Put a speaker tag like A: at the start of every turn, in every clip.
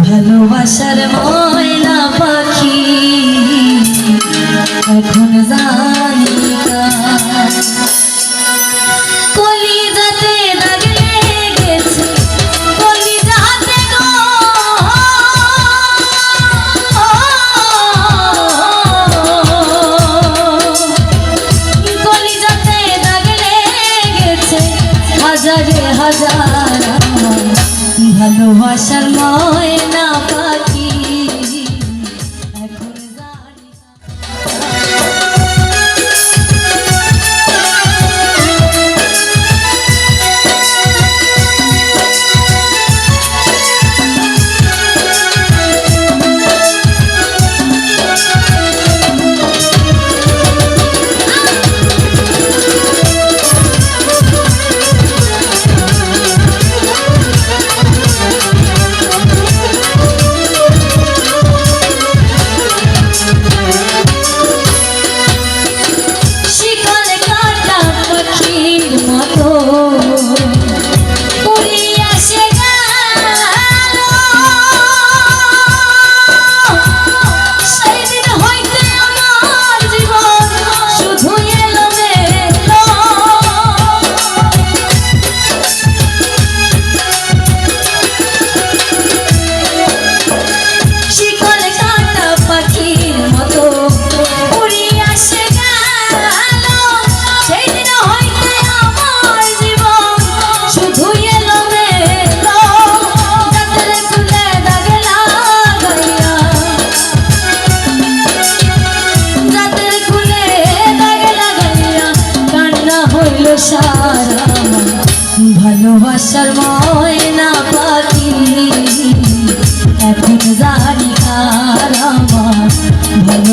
A: ভালোবাসার ময়না পাখি। এখন জানি কলিজাতে দাগ লেগেছে কলিজাতে গো। কলিজাতে দাগ লেগেছে হাজারে হাজার भलोबा शर्मा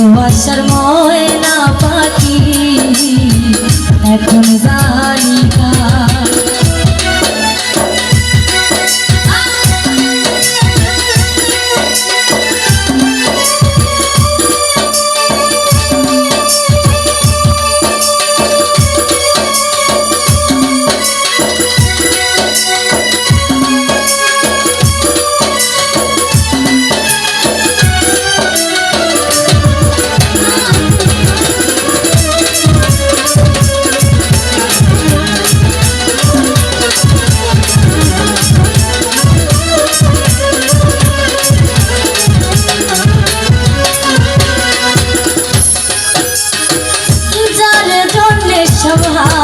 A: কুয়াশার ময়না পাখি এখন যায় 小不好。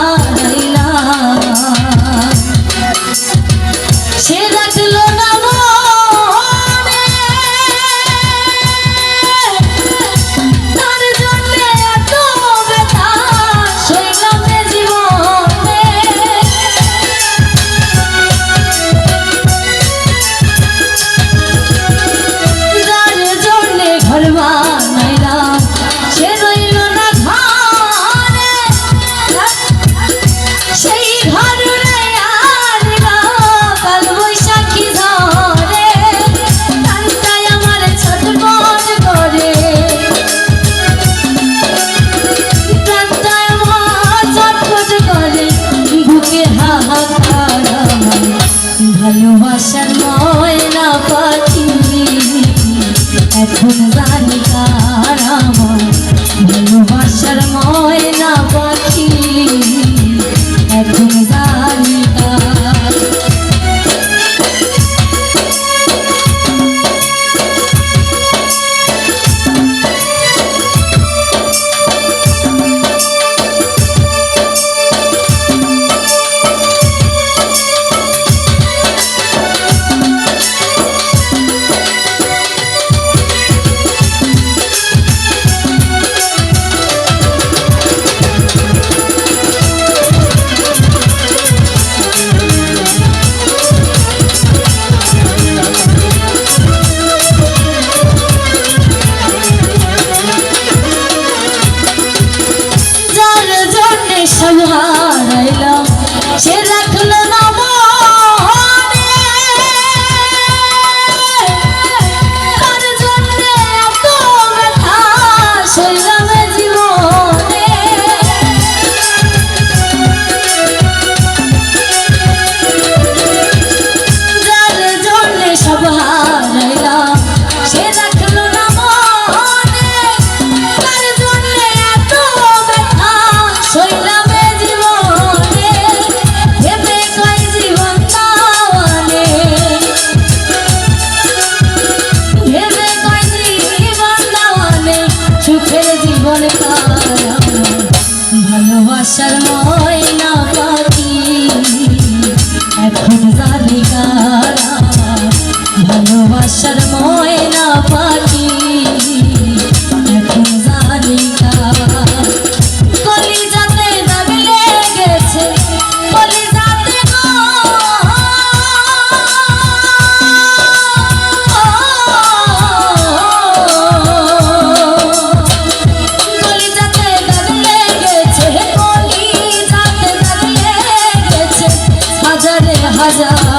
A: ভালোবাসা হারাইলাম সে রাখল না Gaza.